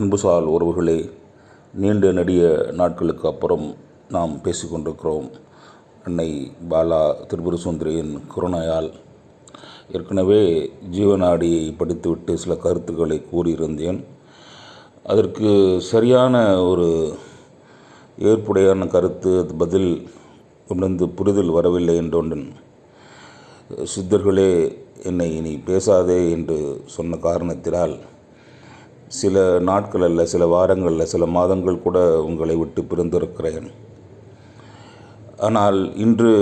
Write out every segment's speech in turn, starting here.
அன்புசால் உறவுகளே நீண்ட நெடிய நாட்களுக்கு அப்புறம் நாம் பேசிக்கொண்டிருக்கிறோம் அன்னை பாலா திரிபுர சுந்தரியின் கருணையால். ஏற்கனவே ஜீவநாடியை படித்துவிட்டு சில கருத்துக்களை கூறியிருந்தேன். அதற்கு சரியான ஒரு ஏற்புடையான கருத்து அது பதில் உணர்ந்து புரிதல் வரவில்லை என்றொன்றன் சித்தர்களே என்னை இனி பேசாதே என்று சொன்ன காரணத்தினால் சில நாட்கள் அல்ல சில வாரங்கள் சில மாதங்கள் கூட உங்களை விட்டு பிரிந்திருக்கிறேன். ஆனால் இன்று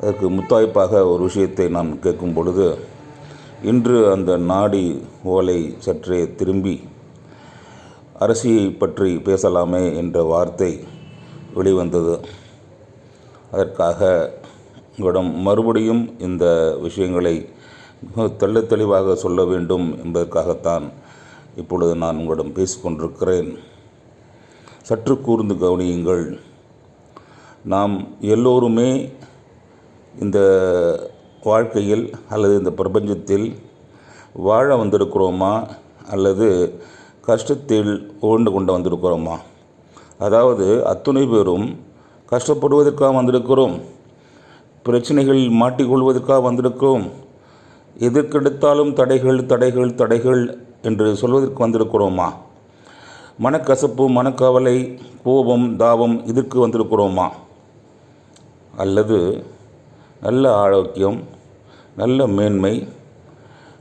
அதற்கு முத்தாய்ப்பாக ஒரு விஷயத்தை நான் கேட்கும் பொழுது இன்று அந்த நாடி ஓலை சற்றே திரும்பி அரசியை பற்றி பேசலாமே என்ற வார்த்தை வெளிவந்தது. அதற்காக உங்களிடம் மறுபடியும் இந்த விஷயங்களை மிக தெள்ளத் தெளிவாக சொல்ல வேண்டும் என்பதற்காகத்தான் இப்பொழுது நான் உங்களிடம் பேசிக்கொண்டிருக்கிறேன். சற்று கூர்ந்து கவனியுங்கள். நாம் எல்லோருமே இந்த வாழ்க்கையில் அல்லது இந்த பிரபஞ்சத்தில் வாழ வந்திருக்கிறோமா? அல்லது கஷ்டத்தில் ஓண்டு கொண்டு வந்திருக்கிறோமா? அதாவது அத்துணை பேரும் கஷ்டப்படுவதற்காக வந்திருக்கிறோம். பிரச்சனைகளில் மாட்டிக்கொள்வதற்காக வந்திருக்கிறோம். எதற்கெடுத்தாலும் தடைகள் தடைகள் தடைகள் என்று சொல்வதற்கு வந்திருக்கிறோமா? மனக்கசப்பு மனக்கவலை கோபம் தாபம் இதற்கு வந்திருக்கிறோமா? அல்லது நல்ல ஆரோக்கியம் நல்ல மேன்மை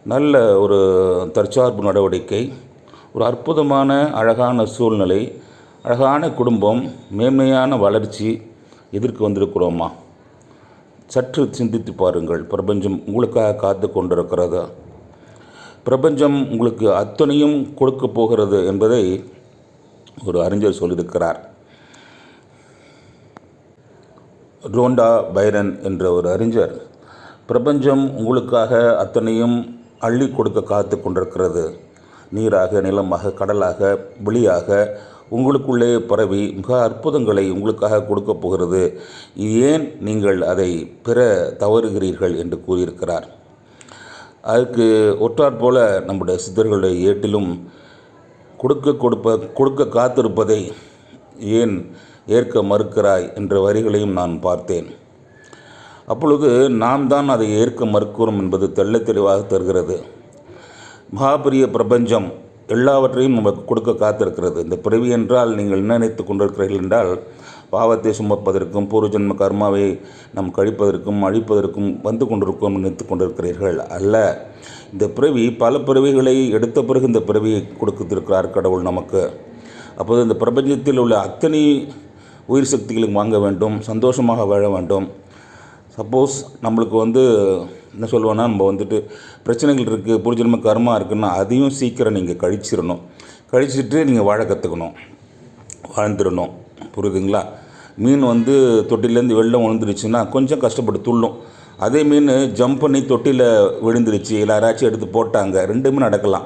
நல்ல ஒரு தற்சார்பு நடவடிக்கை ஒரு அற்புதமான அழகான சூழ்நிலை அழகான குடும்பம் மேன்மையான வளர்ச்சி இதற்கு வந்திருக்கிறோமா? சற்று சிந்தித்து பாருங்கள். பிரபஞ்சம் உங்களுக்காக காத்து கொண்டிருக்கிறது. பிரபஞ்சம் உங்களுக்கு அத்தனையும் கொடுக்க போகிறது என்பதை ஒரு அறிஞர் சொல்லியிருக்கிறார். ரோண்டா பைரன் என்ற ஒரு அறிஞர் பிரபஞ்சம் உங்களுக்காக அத்தனையும் அள்ளி கொடுக்க காத்து கொண்டிருக்கிறது. நீராக நிலமாக கடலாக வெளியாக உங்களுக்குள்ளே பரவி மிக அற்புதங்களை உங்களுக்காக கொடுக்க போகிறது. ஏன் நீங்கள் அதை பெற தவறுகிறீர்கள் என்று கூறியிருக்கிறார். அதுக்கு ஒற்றார் போல நம்முடைய சித்தர்களுடைய ஏட்டிலும் கொடுக்க கொடுப்ப கொடுக்க காத்திருப்பதை ஏன் ஏற்க மறுக்கிறாய் என்ற வரிகளையும் நான் பார்த்தேன். அப்பொழுது நாம் தான் அதை ஏற்க மறுக்கிறோம் என்பது தெள்ளத் தெளிவாக தருகிறது. மகாபெரிய பிரபஞ்சம் எல்லாவற்றையும் நமக்கு கொடுக்க காத்திருக்கிறது. இந்த பிறவி என்றால் நீங்கள் என்ன நினைத்து கொண்டிருக்கிறீர்கள் என்றால் பாவத்தை சுமப்பதற்கும் பூர்வஜன்ம கர்மாவை நாம் கழிப்பதற்கும் அழிப்பதற்கும் வந்து கொண்டிருக்கும் நினைத்து கொண்டிருக்கிறீர்கள் அல்ல. இந்த பிறவி பல பிறவிகளை எடுத்த பிறகு இந்த பிறவியை கொடுத்திருக்கிறார் கடவுள் நமக்கு. அப்போது இந்த பிரபஞ்சத்தில் உள்ள அத்தனை உயிர் சக்திகளும் வாங்க வேண்டும் சந்தோஷமாக வாழ வேண்டும். சப்போஸ் நம்மளுக்கு வந்து என்ன சொல்லுவோன்னா நம்ம வந்துட்டு பிரச்சனைகள் இருக்குது புரிஜன்ம கர்மா இருக்குன்னா அதையும் சீக்கிரம் நீங்கள் கழிச்சிடணும் கழிச்சிட்டு நீங்கள் வாழ கற்றுக்கணும் வாழ்ந்துடணும். புரியுதுங்களா? மீன் வந்து தொட்டிலேருந்து வெள்ளம் விழுந்துருச்சுன்னா கொஞ்சம் கஷ்டப்பட்டு துள்ளும். அதே மீன் ஜம்ப் பண்ணி தொட்டியில் விழுந்துருச்சு இல்லை யாராச்சும் எடுத்து போட்டாங்க ரெண்டுமே நடக்கலாம்.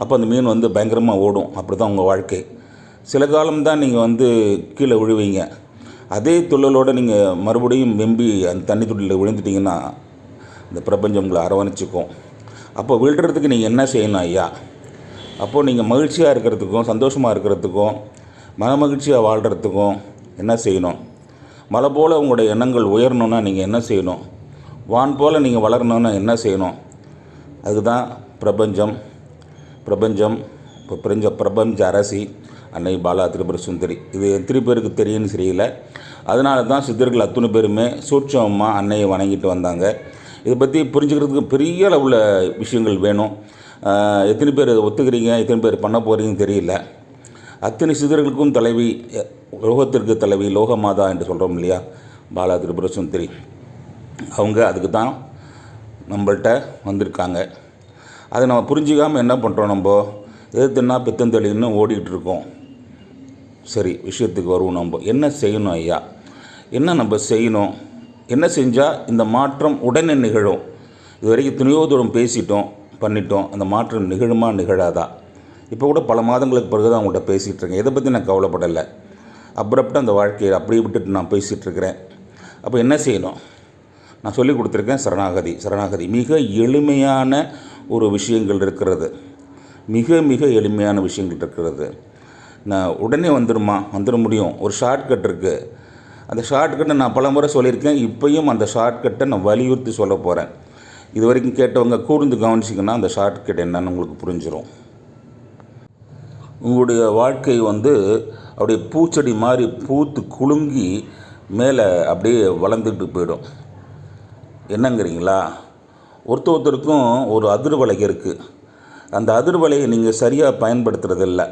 அப்போ அந்த மீன் வந்து பயங்கரமாக ஓடும். அப்படி தான் உங்கள் வாழ்க்கை. சில காலம்தான் நீங்கள் வந்து கீழே விழுவீங்க. அதே துள்ளலோடு நீங்கள் மறுபடியும் வெம்பி அந்த தண்ணி தொட்டியில் விழுந்துட்டிங்கன்னா இந்த பிரபஞ்சம் உங்களை அரவணைச்சிக்கும். அப்போ விழுறதுக்கு நீங்கள் என்ன செய்யணும் ஐயா? அப்போது நீங்கள் மகிழ்ச்சியாக இருக்கிறதுக்கும் சந்தோஷமாக இருக்கிறதுக்கும் மனமகிழ்ச்சியாக வாழ்கிறதுக்கும் என்ன செய்யணும்? மலை போல் உங்களுடைய எண்ணங்கள் உயரணுன்னா நீங்கள் என்ன செய்யணும்? வான் போல் நீங்கள் வளரணுன்னா என்ன செய்யணும்? அதுதான் பிரபஞ்சம். பிரபஞ்சம் இப்போ பிரஞ்ச பிரபஞ்ச அரசி அன்னை பாலா திரிபுர சுந்தரி. இது எத்தனை பேருக்கு தெரியும்னு தெரியல. அதனால தான் சித்தர்கள் அத்தனை பேருமே சூட்சமாக அன்னையை வணங்கிட்டு வந்தாங்க. இதை பற்றி புரிஞ்சுக்கிறதுக்கு பெரிய அளவில் விஷயங்கள் வேணும். எத்தனை பேர் இதை ஒத்துக்கிறீங்க? எத்தனை பேர் பண்ண போகிறீங்கன்னு தெரியல. அத்தனை சிதர்களுக்கும் தலைவி லோகத்திற்கு தலைவி லோகமாதா என்று சொல்கிறோம் இல்லையா? பாலா திரிபுர சுந்தரி. அவங்க அதுக்கு தான் நம்மள்கிட்ட வந்திருக்காங்க. அதை நம்ம புரிஞ்சிக்காமல் என்ன பண்ணுறோம் நம்ம? எது தின்னா பித்தந்தெளின்னு ஓடிக்கிட்டு இருக்கோம். சரி விஷயத்துக்கு வருவோம் நம்ம. என்ன செய்யணும் ஐயா? என்ன நம்ம செய்யணும்? என்ன செஞ்சால் இந்த மாற்றம் உடனே நிகழும்? இது வரைக்கும் துணியோ தூரம் பேசிட்டோம் பண்ணிட்டோம். அந்த மாற்றம் நிகழுமா நிகழாதா? இப்போ கூட பல மாதங்களுக்கு பிறகு தான் உங்கள்கிட்ட பேசிகிட்டு இருக்கேன். இதை பற்றி நான் கவலைப்படலை? அப்புறப்பட்ட அந்த வாழ்க்கையை அப்படியே விட்டுட்டு நான் பேசிகிட்ருக்கிறேன் அப்போ என்ன செய்யணும்? நான் சொல்லி கொடுத்துருக்கேன் சரணாகதி. சரணாகதி மிக எளிமையான ஒரு விஷயங்கள் இருக்கிறது. மிக மிக எளிமையான விஷயங்கள் இருக்கிறது. நான் உடனே வந்துடுமா வந்துட முடியும். ஒரு ஷார்ட்கட் இருக்குது அந்த ஷார்ட்கட்டை நான் பல முறை சொல்லியிருக்கேன். இப்போயும் அந்த ஷார்ட்கட்டை நான் வலியுறுத்தி சொல்ல போகிறேன் இது வரைக்கும் கேட்டவங்க கூர்ந்து கவனிச்சிங்கன்னா அந்த ஷார்ட்கட் என்னன்னு உங்களுக்கு புரிஞ்சிடும் உங்களுடைய வாழ்க்கை வந்து அப்படியே பூச்செடி மாதிரி பூத்து குலுங்கி மேலே அப்படியே வளர்ந்துட்டு போயிடும். என்னங்கிறீங்களா? ஒருத்த ஒருத்தருக்கும் ஒரு அதிர்வலை இருக்குது அந்த அதிர்வலையை நீங்கள் சரியாக பயன்படுத்துகிறதில்ல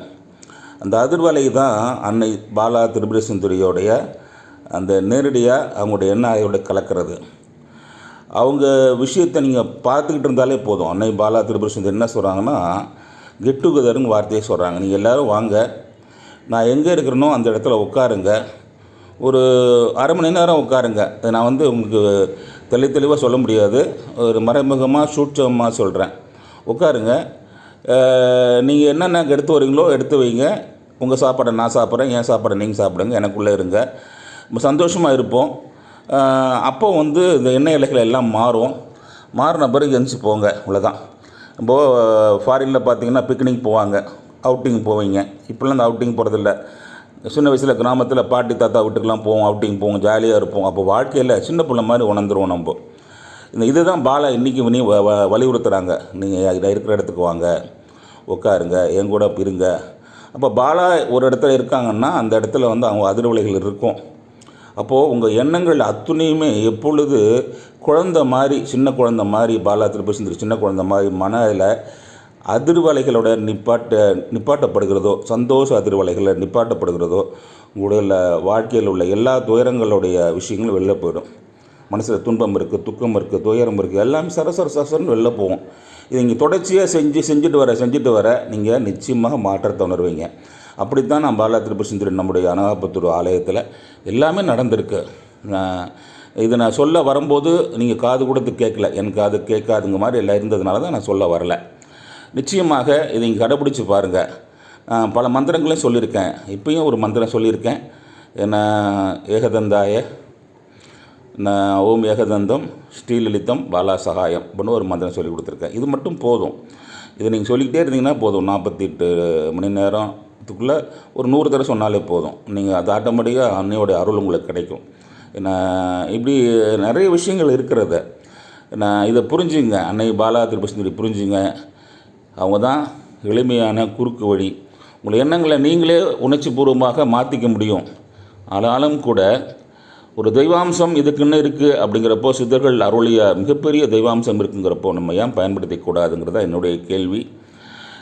அந்த அதிர்வலை தான் அன்னை பாலா திரிபுரசுந்தரியோடைய அந்த நேரடியாக அவங்களுடைய எண்ண ஆய்வோட கலக்கிறது. அவங்க விஷயத்தை நீங்கள் பார்த்துக்கிட்டு இருந்தாலே போதும். அன்னை பாலா திரிபுரசுந்தரி என்ன சொல்கிறாங்கன்னா கெட் டுகெதர்னு வார்த்தையை சொல்கிறாங்க நீங்கள் எல்லோரும் வாங்க. நான் எங்கே இருக்கிறேனோ அந்த இடத்துல உட்காருங்க. ஒரு அரை மணி நேரம் உட்காருங்க. இதை நான் வந்து உங்களுக்கு தெளி தெளிவாக சொல்ல முடியாது. ஒரு மறைமுகமாக சூட்சமாக சொல்கிறேன் உட்காருங்க. நீங்கள் என்னென்ன எடுத்து வரீங்களோ எடுத்து வைங்க. உங்கள் சாப்பாடை நான் சாப்பிட்றேன் என் சாப்பாடை நீங்கள் சாப்பிடுங்க எனக்குள்ளே இருங்க. நம்ம சந்தோஷமாக இருப்போம். அப்போ வந்து இந்த எண்ணெய் இலைகள் எல்லாம் மாறும். மாறின பிறகு எந்திச்சு போங்க இவ்வளோதான் இப்போது ஃபாரினில் பார்த்தீங்கன்னா பிக்னிக் போவாங்க அவுட்டிங் போவீங்க. இப்போல்லாம் அந்த அவுட்டிங் போகிறதில்ல சின்ன வயசில் கிராமத்தில் பாட்டி தாத்தா வீட்டுக்கெலாம் போவோம் அவுட்டிங் போவோம் ஜாலியாக இருப்போம். அப்போ வாழ்க்கையில் சின்ன பிள்ளை மாதிரி உணர்ந்துருவோம் நம்ம. இந்த இதுதான் பாலா இன்றைக்கி நீ வ வலியுறுத்துகிறாங்க நீங்கள் இருக்கிற இடத்துக்கு வாங்க உட்காருங்க என் கூட இருங்க. அப்போ பாலா ஒரு இடத்துல இருக்காங்கன்னா அந்த இடத்துல வந்து அவங்க அதிர்வலைகள் இருக்கும். அப்போது உங்கள் எண்ணங்கள் அத்துணையுமே எப்பொழுது குழந்த மாதிரி சின்ன குழந்த மாதிரி பாலா திருப்பசுந்தரி சின்ன குழந்த மாதிரி மனதில் அதிர்வலைகளோட நிப்பாட்ட நிப்பாட்டப்படுகிறதோ சந்தோஷ அதிர்வலைகளை நிப்பாட்டப்படுகிறதோ உங்களுடைய வாழ்க்கையில் உள்ள எல்லா துயரங்களுடைய விஷயங்களும் வெளில போயிடும். மனசில் துன்பம் இருக்குது துக்கம் இருக்குது துயரம் இருக்குது எல்லாமே சரசர சரசரன்னு வெளில போகும். இது நீங்கள் தொடர்ச்சியாக செஞ்சு செஞ்சுட்டு வர செஞ்சுட்டு வர நீங்கள் நிச்சயமாக மாற்றத்தை உணர்வீங்க. அப்படித்தான் நான் பாலா திருப்பசுந்தரி நம்முடைய அனகாபத்தூர் ஆலயத்தில் எல்லாமே நடந்திருக்கு. இதை இது நான் சொல்ல வரும்போது நீங்கள் காது கொடுத்து கேட்கல. என் காது கேட்காதுங்க மாதிரி எல்லாம் இருந்ததுனால தான் நான் சொல்ல வரல. நிச்சயமாக இதை நீங்கள் கடைப்பிடிச்சி பாருங்கள் பல மந்திரங்களையும் சொல்லியிருக்கேன். இப்பயும் ஒரு மந்திரம் சொல்லியிருக்கேன். என்ன ஏகதந்தாய நான் ஓம் ஏகதந்தம் ஸ்ரீலலிதம் பாலா சகாயம் அப்படின்னு ஒரு மந்திரம் சொல்லி கொடுத்துருக்கேன். இது மட்டும் போதும். இதை நீங்கள் சொல்லிக்கிட்டே இருந்தீங்கன்னா போதும். நாற்பத்தி எட்டு மணி இதுக்குள்ளே ஒரு நூறு தடவை சொன்னாலே போதும். நீங்கள் அது ஆட்டோமேட்டிக்காக அன்னையோடைய அருள் உங்களுக்கு கிடைக்கும். நான் இப்படி நிறைய விஷயங்கள் இருக்கிறத நான் இதை புரிஞ்சுங்க. அன்னை பாலா திருபசுந்தரி புரிஞ்சுங்க. அவங்க தான் எளிமையான குறுக்கு வழி. உங்கள் எண்ணங்களை நீங்களே உணர்ச்சி பூர்வமாக மாற்றிக்க முடியும். ஆனாலும் கூட ஒரு தெய்வாம்சம் இதுக்குன்னு இருக்குது அப்படிங்கிறப்போ சித்தர்கள் அருளிய மிகப்பெரிய தெய்வாம்சம் இருக்குங்கிறப்போ நம்ம ஏன் பயன்படுத்திக்கூடாதுங்கிறதா என்னுடைய கேள்வி.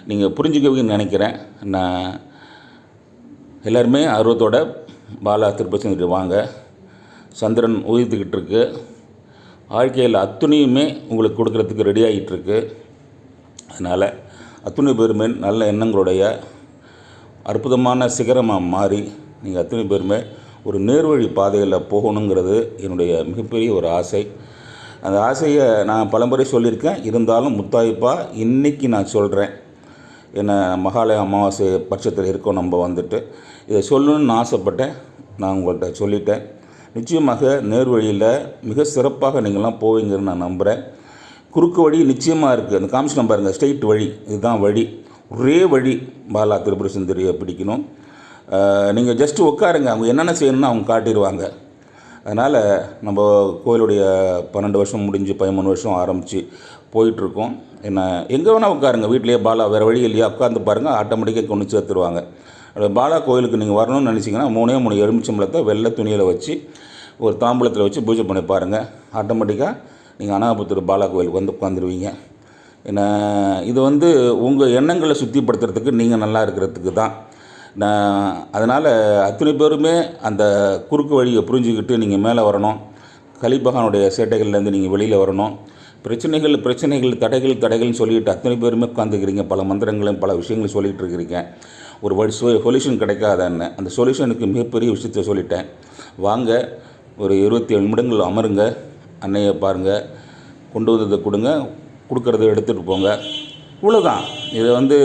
நீங்கள் புரிஞ்சுக்குவீங்கன்னு நினைக்கிறேன். நான் எல்லாருமே ஆர்வத்தோட பாலா திருப்பதி வாங்க. சந்திரன் உயிர்த்துக்கிட்டு இருக்கு. வாழ்க்கையில் அத்துணையுமே உங்களுக்கு கொடுக்கறதுக்கு ரெடி ஆகிட்டு இருக்கு. அதனால் அத்துணை பெருமை நல்ல எண்ணங்களுடைய அற்புதமான சிகரமாக மாறி நீங்கள் அத்துணை பெருமை ஒரு நேர்வழி பாதையில் போகணுங்கிறது என்னுடைய மிகப்பெரிய ஒரு ஆசை. அந்த ஆசையை நான் பலமுறை சொல்லியிருக்கேன். இருந்தாலும் முத்தாய்ப்பாக இன்றைக்கி நான் சொல்கிறேன் என்ன மகாலய அமாவாசை பட்சத்தில் இருக்கோம் நம்ம வந்துட்டு. இதை சொல்லணும்னு ஆசைப்பட்டேன். நான் உங்கள்கிட்ட சொல்லிட்டேன். நிச்சயமாக நேர்வழியில் மிக சிறப்பாக நீங்கள்லாம் போவீங்கன்னு நான் நம்புகிறேன் குறுக்கு வழி நிச்சயமாக இருக்குது அந்த காமிஷன் பாருங்கள் ஸ்ட்ரெயிட் வழி. இதுதான் வழி. ஒரே வழி பாலா திருபுர சுந்தரியை பிடிக்கணும். நீங்கள் ஜஸ்ட்டு உட்காருங்க. அவங்க என்னென்ன செய்யணும்னு அவங்க காட்டிடுவாங்க. அதனால் நம்ம கோயிலுடைய பன்னெண்டு வருஷம் முடிஞ்சு பதிமூணு வருஷம் ஆரம்பித்து போயிட்டுருக்கோம். என்ன எங்கே வேணால் உட்காருங்க. வீட்டிலேயே பாலா வேறு வழி இல்லையா? உட்காந்து பாருங்கள் ஆட்டோமேட்டிக்காக கொண்டு சேர்த்துருவாங்க. பாலா கோயிலுக்கு நீங்கள் வரணும்னு நினச்சிங்கன்னா மூணே மூணு எலுமிச்சம்பளத்தை வெள்ளை துணியில் வச்சு ஒரு தாம்பூலத்தில் வச்சு பூஜை பண்ணி பாருங்கள் ஆட்டோமேட்டிக்காக நீங்கள் அனாபுத்தூர் பாலா கோயிலுக்கு வந்து உட்காந்துருவீங்க என்ன இது வந்து உங்கள் எண்ணங்களை சுத்திப்படுத்துறதுக்கு நீங்கள் நல்லா இருக்கிறதுக்கு தான். நான் அதனால் அத்தனை பேருமே அந்த குறுக்கு வழியை புரிஞ்சுக்கிட்டு நீங்கள் மேலே வரணும். கலிபகானுடைய சேட்டைகள்லேருந்து நீங்கள் வெளியில் வரணும். பிரச்சனைகள் பிரச்சனைகள் தடைகள் தடைகள்னு சொல்லிட்டு அத்தனை பேருமே உட்காந்துக்கிறீங்க பல மந்திரங்களையும் பல விஷயங்களும் சொல்லிகிட்டு இருக்கிறீங்க ஒரு வழி சொல்யூஷன் கிடைக்காதன்னு. அந்த சொல்யூஷனுக்கு மிகப்பெரிய விஷயத்த சொல்லிட்டேன். வாங்க ஒரு இருபத்தி ஏழு நிமிடங்கள் அமருங்க. அன்னையை பாருங்கள் கொண்டு வந்ததை கொடுங்க. கொடுக்குறத எடுத்துகிட்டு போங்க. இவ்வளோதான் இது வந்து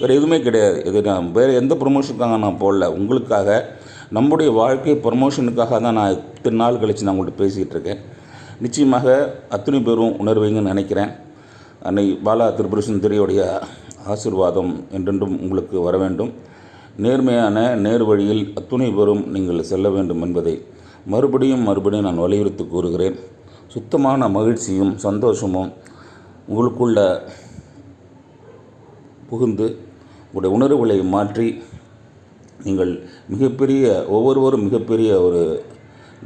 வேறு எதுவுமே கிடையாது. இது நான் வேறு எந்த ப்ரொமோஷனுக்காக நான் போடல. உங்களுக்காக நம்முடைய வாழ்க்கை ப்ரமோஷனுக்காக தான் நான் இத்தனை நாள் கழித்து நான் உங்கள்கிட்ட பேசிகிட்டு இருக்கேன். நிச்சயமாக அத்தனை பேரும் உணர்வீங்கன்னு நினைக்கிறேன். அன்னை பாலா திரிபுர சுந்தரியுடைய ஆசிர்வாதம் என்றென்றும் உங்களுக்கு வர வேண்டும். நேர்மையான நேர் வழியில் அத்துணை பேரும் நீங்கள் செல்ல வேண்டும் என்பதை மறுபடியும் மறுபடியும் நான் வலியுறுத்தி கூறுகிறேன். சுத்தமான மகிழ்ச்சியும் சந்தோஷமும் உங்களுக்குள்ள புகுந்து உங்களுடைய உணர்வுகளை மாற்றி நீங்கள் மிகப்பெரிய ஒவ்வொருவரும் மிகப்பெரிய ஒரு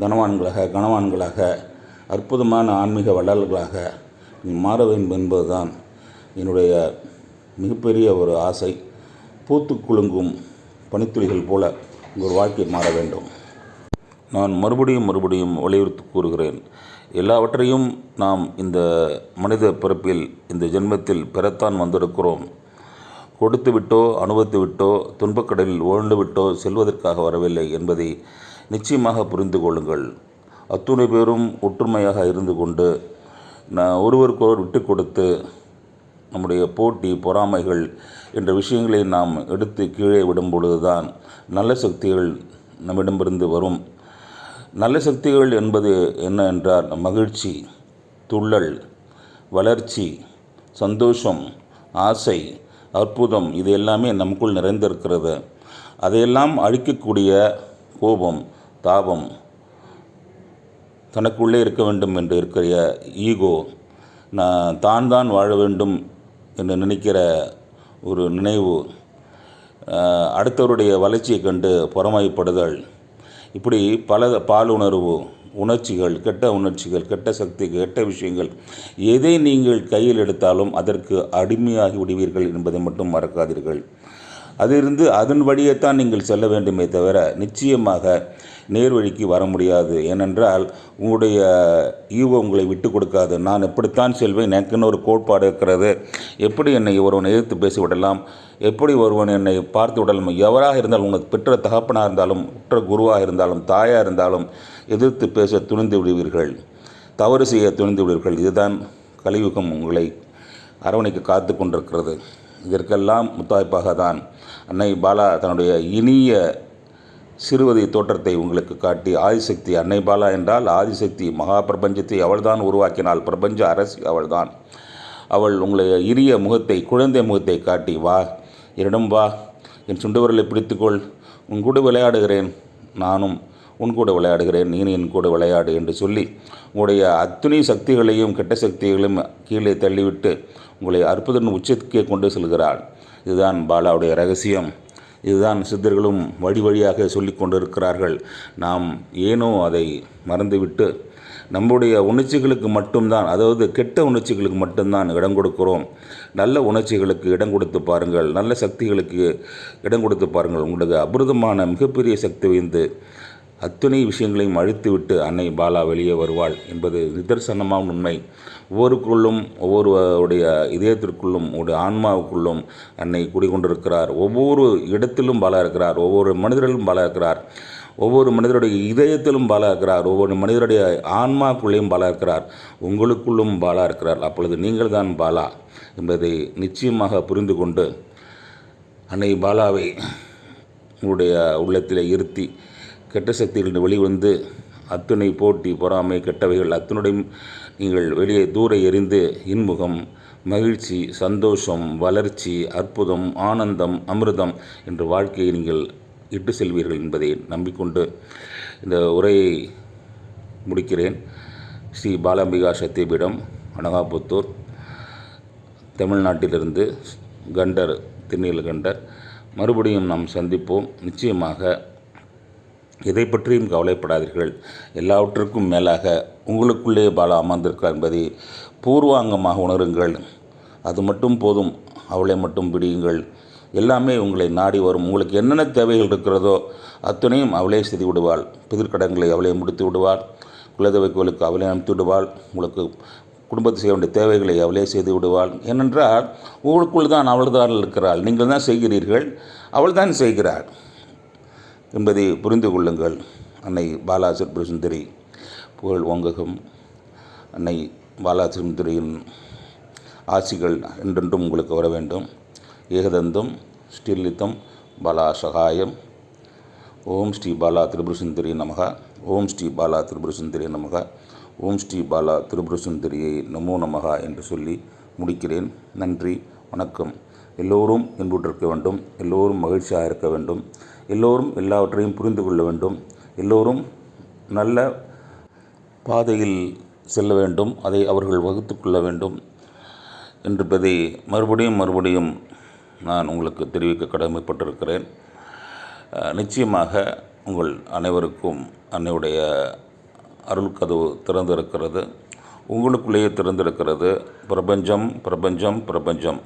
கனவான்களாக கனவான்களாக அற்புதமான ஆன்மீக வள்ளல்களாக நீ மாற வேண்டும் என்பதுதான் என்னுடைய மிகப்பெரிய ஒரு ஆசை. பூத்து குலுங்கும் பனித்துளிகள் போல உங்கள் வாழ்க்கை மாற வேண்டும். நான் மறுபடியும் மறுபடியும் வலியுறுத்தி கூறுகிறேன். எல்லாவற்றையும் நாம் இந்த மனித பிறப்பில் இந்த ஜென்மத்தில் பெறத்தான் வந்திருக்கிறோம். கொடுத்து விட்டோ அனுபவித்து விட்டோ துன்பக்கடலில் ஓழ்ந்து விட்டோ செல்வதற்காக வரவில்லை என்பதை நிச்சயமாக புரிந்து கொள்ளுங்கள். அத்துணை பேரும் ஒற்றுமையாக இருந்து கொண்டு நான் ஒருவருக்கொருவர் விட்டு கொடுத்து நம்முடைய போட்டி பொறாமைகள் என்ற விஷயங்களை நாம் எடுத்து கீழே விடும் பொழுதுதான் நல்ல சக்திகள் நம்மிடமிருந்து வரும். நல்ல சக்திகள் என்பது என்ன என்றால் மகிழ்ச்சி துள்ளல் வளர்ச்சி சந்தோஷம் ஆசை அற்புதம் இது எல்லாமே நமக்குள் நிறைந்திருக்கிறது. அதையெல்லாம் அழிக்கக்கூடிய கோபம் தாபம் தனக்குள்ளே இருக்க வேண்டும் என்று இருக்கிற ஈகோ நான் தான் தான் வாழ வேண்டும் என்று நினைக்கிற ஒரு நினைவு அடுத்தவருடைய வளர்ச்சியை கண்டு பொறாமைப்படுதல். இப்படி பல பாலுணர்வு உணர்ச்சிகள் கெட்ட உணர்ச்சிகள் கெட்ட சக்தி கெட்ட விஷயங்கள் எதை நீங்கள் கையில் எடுத்தாலும் அதற்கு அடிமையாகி விடுவீர்கள் என்பதை மட்டும் மறக்காதீர்கள். அதிலிருந்து அதன் வழியைத்தான் நீங்கள் செல்ல வேண்டுமே தவிர நிச்சயமாக நேர்வழிக்கு வர முடியாது. ஏனென்றால் உங்களுடைய ஈவோ உங்களை விட்டு கொடுக்காது. நான் எப்படித்தான் செல்வேன்? எனக்குன்னு ஒரு கோட்பாடு இருக்கிறது. எப்படி என்னை ஒருவன் எதிர்த்து பேசிவிடலாம்? எப்படி ஒருவன் என்னை பார்த்து விடலாம்? எவராக இருந்தாலும் உங்களுக்கு பெற்ற தகப்பனாக இருந்தாலும் உற்ற குருவாக இருந்தாலும் தாயாக இருந்தாலும் எதிர்த்து பேச துணிந்து விடுவீர்கள். தவறு செய்ய துணிந்து விடுவீர்கள். இதுதான் கலியுகம் உங்களை அரவணைக்கு காத்து கொண்டிருக்கிறது. இதற்கெல்லாம் முத்தாய்ப்பாக தான் அன்னை பாலா தன்னுடைய இனிய சிறுவதை தோற்றத்தை உங்களுக்கு காட்டி ஆதிசக்தி அன்னை பாலா என்றால் ஆதிசக்தி மகா பிரபஞ்சத்தை அவள்தான் உருவாக்கினாள் பிரபஞ்ச அரசி அவள்தான். அவள் உங்களை இரிய முகத்தை குழந்தை முகத்தை காட்டி வா என்னிடம் வா என் சுண்டுவரலை பிடித்துக்கொள் உன் கூட விளையாடுகிறேன் நானும் உன் கூட விளையாடுகிறேன் நீ என் கூட விளையாடு என்று சொல்லி உங்களுடைய அத்துணை சக்திகளையும் கெட்ட சக்திகளையும் கீழே தள்ளிவிட்டு உங்களை அற்புதன் உச்சத்துக்கே கொண்டு செல்கிறாள். இதுதான் பாலாவுடைய ரகசியம். இதுதான் சித்தர்களும் வழி வழியாக சொல்லி கொண்டிருக்கிறார்கள். நாம் ஏனோ அதை மறந்துவிட்டு நம்முடைய உணர்ச்சிகளுக்கு மட்டும்தான் அதாவது கெட்ட உணர்ச்சிகளுக்கு மட்டும்தான் இடம் கொடுக்கிறோம். நல்ல உணர்ச்சிகளுக்கு இடம் கொடுத்து பாருங்கள். நல்ல சக்திகளுக்கு இடம் கொடுத்து பாருங்கள். உங்களுக்கு அபிரதமான மிகப்பெரிய சக்தி வைந்து அத்துணை விஷயங்களையும் அழித்துவிட்டு அன்னை பாலா வெளியே வருவாள் என்பது நிதர்சனமான உண்மை. ஒவ்வொருக்குள்ளும் ஒவ்வொருவருடைய இதயத்திற்குள்ளும் உடைய ஆன்மாவுக்குள்ளும் அன்னை குடிகொண்டிருக்கிறார். ஒவ்வொரு இடத்திலும் பாலா இருக்கிறார். ஒவ்வொரு மனிதரிலும் பாலா இருக்கிறார். ஒவ்வொரு மனிதருடைய இதயத்திலும் பாலா இருக்கிறார். ஒவ்வொரு மனிதருடைய ஆன்மாக்குள்ளேயும் பாலா இருக்கிறார். உங்களுக்குள்ளும் பாலா இருக்கிறார். அப்பொழுது நீங்கள் தான் பாலா என்பதை நிச்சயமாக புரிந்து கொண்டு அன்னை பாலாவை உங்களுடைய உள்ளத்தில் இருத்தி கெட்ட சக்திகளின் வெளிவந்து அத்துணை போட்டி பொறாமை கெட்டவைகள் அத்துணையும் நீங்கள் வெளியே தூர எறிந்து இன்முகம் மகிழ்ச்சி சந்தோஷம் வளர்ச்சி அற்புதம் ஆனந்தம் அமிர்தம் என்ற வாழ்க்கையை நீங்கள் இட்டு செல்வீர்கள் என்பதை நம்பிக்கொண்டு இந்த உரையை முடிக்கிறேன். ஸ்ரீ பாலாம்பிகா சத்தியபீடம் அனகாபுத்தூர் தமிழ்நாட்டிலிருந்து கண்டர் திருநீலகண்டர். மறுபடியும் நாம் சந்திப்போம். நிச்சயமாக எதை பற்றியும் கவலைப்படாதீர்கள். எல்லாவற்றுக்கும் மேலாக உங்களுக்குள்ளே பாலா அமர்ந்திருக்கார் என்பதை பூர்வாங்கமாக உணருங்கள். அது மட்டும் போதும். அவளை மட்டும் பிடியுங்கள். எல்லாமே உங்களை நாடி வரும். உங்களுக்கு என்னென்ன தேவைகள் இருக்கிறதோ அத்தனையும் அவளே செய்து விடுவாள் பிதிர்கடன்களை அவளே முடித்து விடுவாள். குலதெய்வ கோயிலுக்கு அவளே அனுப்பித்து விடுவாள். உங்களுக்கு குடும்பத்தை செய்ய வேண்டிய தேவைகளை அவளே செய்து விடுவாள். ஏனென்றால் உங்களுக்குள் தான் அவள் தான் இருக்கிறாள். நீங்கள் தான் செய்கிறீர்கள். அவள் தான் செய்கிறாள் என்பதை புரிந்து கொள்ளுங்கள். அன்னை பாலா சுப்ரசுந்தரி புகழ் ஓங்ககம் அன்னை பாலா சுந்தரியின் ஆசிகள் என்றென்றும் உங்களுக்கு வர வேண்டும். ஏகதந்தம் ஸ்ரீலித்தம் பாலா சகாயம் ஓம் ஸ்ரீ பாலா திரிபுரசுந்தரி நமக. ஓம் ஸ்ரீ பாலா திரிபுரசுந்தரி நமக. ஓம் ஸ்ரீ பாலா திரிபுரசுந்தரியை நமோ நமகா என்று சொல்லி முடிக்கிறேன். நன்றி வணக்கம். எல்லோரும் இன்புற்றிருக்க வேண்டும். எல்லோரும் மகிழ்ச்சியாக இருக்க வேண்டும். எல்லோரும் எல்லாவற்றையும் புரிந்து கொள்ள வேண்டும். எல்லோரும் நல்ல பாதையில் செல்ல வேண்டும். அதை அவர்கள் வகுத்து கொள்ள வேண்டும் என்பதை மறுபடியும் மறுபடியும் நான் உங்களுக்கு தெரிவிக்க கடமைப்பட்டிருக்கிறேன். நிச்சயமாக உங்கள் அனைவருக்கும் அன்னையுடைய அருள் கதவு திறந்திருக்கிறது. உங்களுக்குள்ளேயே திறந்திருக்கிறது. பிரபஞ்சம் பிரபஞ்சம் பிரபஞ்சம்.